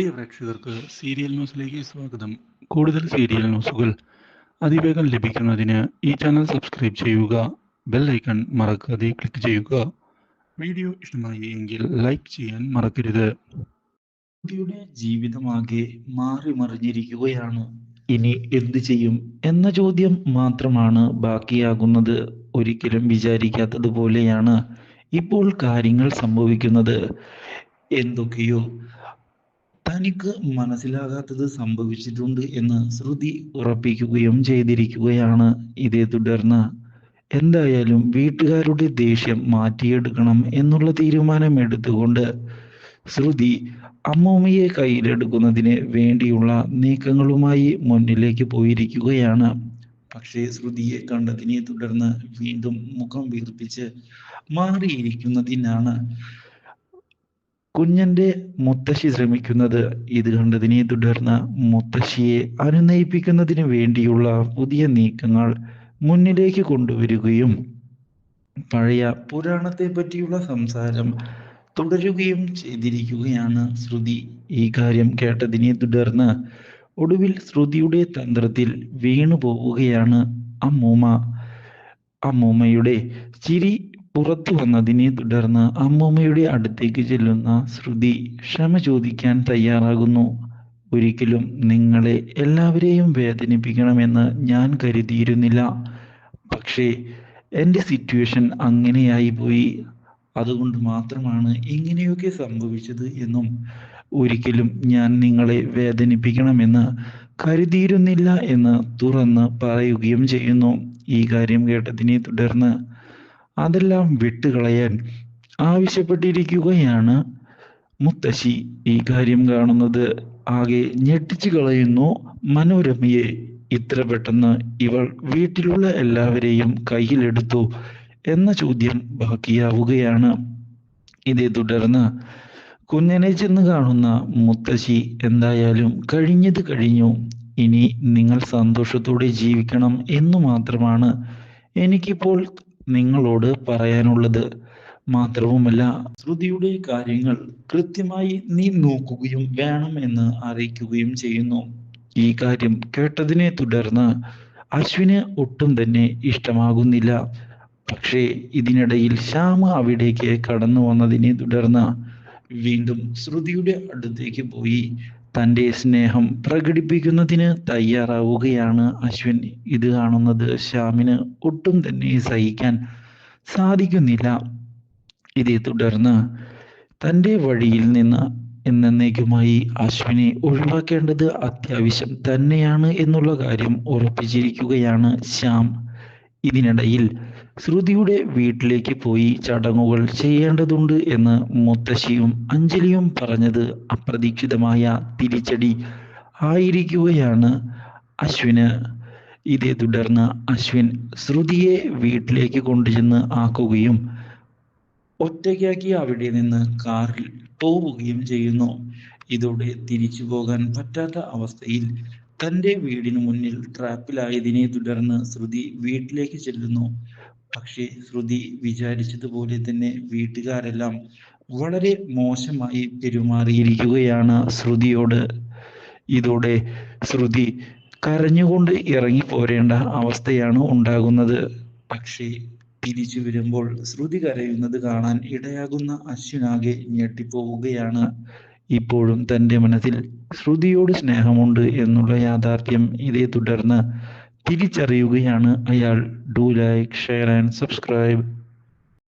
പ്രിയ പ്രേക്ഷകർക്ക് സീരിയൽ ന്യൂസിലേക്ക് സ്വാഗതം. കൂടുതൽ സീരിയൽ ന്യൂസുകൾ അതിവേഗം ലഭിക്കുന്നതിന് ഈ ചാനൽ സബ്സ്ക്രൈബ് ചെയ്യുക ബെൽ ഐക്കൺ മറക്കാതെ ക്ലിക്ക് ചെയ്യുക. വീഡിയോ ഇഷ്ടമായി എങ്കിൽ ലൈക്ക് ചെയ്യാൻ മറക്കരുത്. കുട്ടിയുടെ ജീവിതമാകെ മാറി മറിഞ്ഞിരിക്കുകയാണ്. ഇനി എന്തു ചെയ്യും എന്ന ചോദ്യം മാത്രമാണ് ബാക്കിയാകുന്നത്. ഒരിക്കലും വിചാരിക്കാത്തതുപോലെയാണ് ഇപ്പോൾ കാര്യങ്ങൾ സംഭവിക്കുന്നത്. എന്തൊക്കെയോ തനിക്ക് മനസ്സിലാകാത്തത് സംഭവിച്ചിട്ടുണ്ട് എന്ന് ശ്രുതി ഉറപ്പിക്കുകയും ചെയ്തിരിക്കുകയാണ്. ഇതേ തുടർന്ന് എന്തായാലും വീട്ടുകാരുടെ ദേഷ്യം മാറ്റിയെടുക്കണം എന്നുള്ള തീരുമാനം എടുത്തുകൊണ്ട് ശ്രുതി അമ്മൂമ്മയെ കയ്യിലെടുക്കുന്നതിന് വേണ്ടിയുള്ള നീക്കങ്ങളുമായി മുന്നിലേക്ക് പോയിരിക്കുകയാണ്. പക്ഷേ ശ്രുതിയെ കണ്ടതിനെ തുടർന്ന് വീണ്ടും മുഖം വീർപ്പിച്ച് മാറിയിരിക്കുന്നതിനാണ് കുഞ്ഞന്റെ മുത്തശ്ശി ശ്രമിക്കുന്നത് ഇത് കണ്ടതിനെ തുടർന്ന് മുത്തശ്ശിയെ അനുനയിപ്പിക്കുന്നതിന് വേണ്ടിയുള്ള പുതിയ നീക്കങ്ങൾ മുന്നിലേക്ക് കൊണ്ടുവരികയും പഴയ പുരാണത്തെ പറ്റിയുള്ള സംസാരം തുടരുകയും ചെയ്തിരിക്കുകയാണ് ശ്രുതി. ഈ കാര്യം കേട്ടതിനെ തുടർന്ന് ഒടുവിൽ ശ്രുതിയുടെ തന്ത്രത്തിൽ വീണു പോവുകയാണ് അമ്മൂമ്മ. അമ്മൂമ്മയുടെ ചിരി പുറത്തു വന്നതിനെ തുടർന്ന് അമ്മൂമ്മയുടെ അടുത്തേക്ക് ചെല്ലുന്ന ശ്രുതി ക്ഷമ ചോദിക്കാൻ തയ്യാറാകുന്നു. ഒരിക്കലും നിങ്ങളെ എല്ലാവരെയും വേദനിപ്പിക്കണമെന്ന് ഞാൻ കരുതിയിരുന്നില്ല. പക്ഷേ എന്റെ സിറ്റുവേഷൻ അങ്ങനെയായി പോയി. അതുകൊണ്ട് മാത്രമാണ് ഇങ്ങനെയൊക്കെ സംഭവിച്ചത് എന്നും ഒരിക്കലും ഞാൻ നിങ്ങളെ വേദനിപ്പിക്കണമെന്ന് കരുതിയിരുന്നില്ല എന്ന് തുറന്ന് പറയുകയും ചെയ്യുന്നു. ഈ കാര്യം കേട്ടതിനെ തുടർന്ന് അതെല്ലാം വിട്ടുകളയാൻ ആവശ്യപ്പെട്ടിരിക്കുകയാണ് മുത്തശ്ശി. ഈ കാര്യം കാണുന്നത് ആകെ ഞെട്ടിച്ചു കളയുന്നു മനോരമയെ. ഇത്ര പെട്ടെന്ന് ഇവൾ വീട്ടിലുള്ള എല്ലാവരെയും കയ്യിലെടുത്തു എന്ന ചോദ്യം ബാക്കിയാവുകയാണ്. ഇതേ തുടർന്ന് കുഞ്ഞനെ ചെന്ന് കാണുന്ന മുത്തശ്ശി എന്തായാലും കഴിഞ്ഞത് കഴിഞ്ഞു. ഇനി നിങ്ങൾ സന്തോഷത്തോടെ ജീവിക്കണം എന്നു മാത്രമാണ് എനിക്കിപ്പോൾ നിങ്ങളോട് പറയാനുള്ളത് മാത്രവുമല്ല ശ്രുതിയുടെ കാര്യങ്ങൾ കൃത്യമായി നീ നോക്കുകയും വേണം എന്ന് അറിയിക്കുകയും ചെയ്യുന്നു. ഈ കാര്യം കേട്ടതിനെ തുടർന്ന് അശ്വിന് ഒട്ടും തന്നെ ഇഷ്ടമാകുന്നില്ല. പക്ഷേ ഇതിനിടയിൽ ശ്യാമ അവിടേക്ക് കടന്നു വന്നതിനെ തുടർന്ന് വീണ്ടും ശ്രുതിയുടെ അടുത്തേക്ക് പോയി. തന്റെ സ്നേഹം പ്രകടിപ്പിക്കുന്നതിന് തയ്യാറാവുകയാണ് അശ്വിൻ. ഇത് കാണുന്നത് ശ്യാമിന് ഒട്ടും തന്നെ സഹിക്കാൻ സാധിക്കുന്നില്ല. ഇതേ തുടർന്ന് തന്റെ വഴിയിൽ നിന്ന് എന്നേക്കുമായി അശ്വിനെ ഒഴിവാക്കേണ്ടത് അത്യാവശ്യം തന്നെയാണ് എന്നുള്ള കാര്യം ഉറപ്പിച്ചിരിക്കുകയാണ് ശ്യാം. ഇതിനിടയിൽ ശ്രുതിയുടെ വീട്ടിലേക്ക് പോയി ചടങ്ങുകൾ ചെയ്യേണ്ടതുണ്ട് എന്ന് മുത്തശ്ശിയും അഞ്ജലിയും പറഞ്ഞത് അപ്രതീക്ഷിതമായ തിരിച്ചടി ആയിരിക്കുകയാണ് അശ്വിന്. ഇതേ തുടർന്ന് അശ്വിൻ ശ്രുതിയെ വീട്ടിലേക്ക് കൊണ്ടുചെന്ന് ആക്കുകയും ഒറ്റയ്ക്കാക്കി അവിടെ നിന്ന് കാറിൽ പോവുകയും ചെയ്യുന്നു. ഇതോടെ തിരിച്ചു പോകാൻ പറ്റാത്ത അവസ്ഥയിൽ തന്റെ വീടിന് മുന്നിൽ ട്രാപ്പിലായതിനെ തുടർന്ന് ശ്രുതി വീട്ടിലേക്ക് ചെല്ലുന്നു. പക്ഷേ ശ്രുതി വിചാരിച്ചതുപോലെ തന്നെ വീട്ടുകാരെല്ലാം വളരെ മോശമായി പെരുമാറിയിരിക്കുകയാണ് ശ്രുതിയോട്. ഇതോടെ ശ്രുതി കരഞ്ഞുകൊണ്ട് ഇറങ്ങി പോരേണ്ട അവസ്ഥയാണ് ഉണ്ടാകുന്നത്. പക്ഷേ തിരിച്ചു വരുമ്പോൾ ശ്രുതി കരയുന്നത് കാണാൻ ഇടയാകുന്ന അശ്വിനാകെ ഞെട്ടിപ്പോവുകയാണ്. ഇപ്പോഴും തന്റെ മനസ്സിൽ ശ്രുതിയോട് സ്നേഹമുണ്ട് എന്നുള്ള യാഥാർത്ഥ്യം ഇതേ തുടർന്ന് തിരിച്ചറിയുകയാണ് അയാൾ. Do like share and subscribe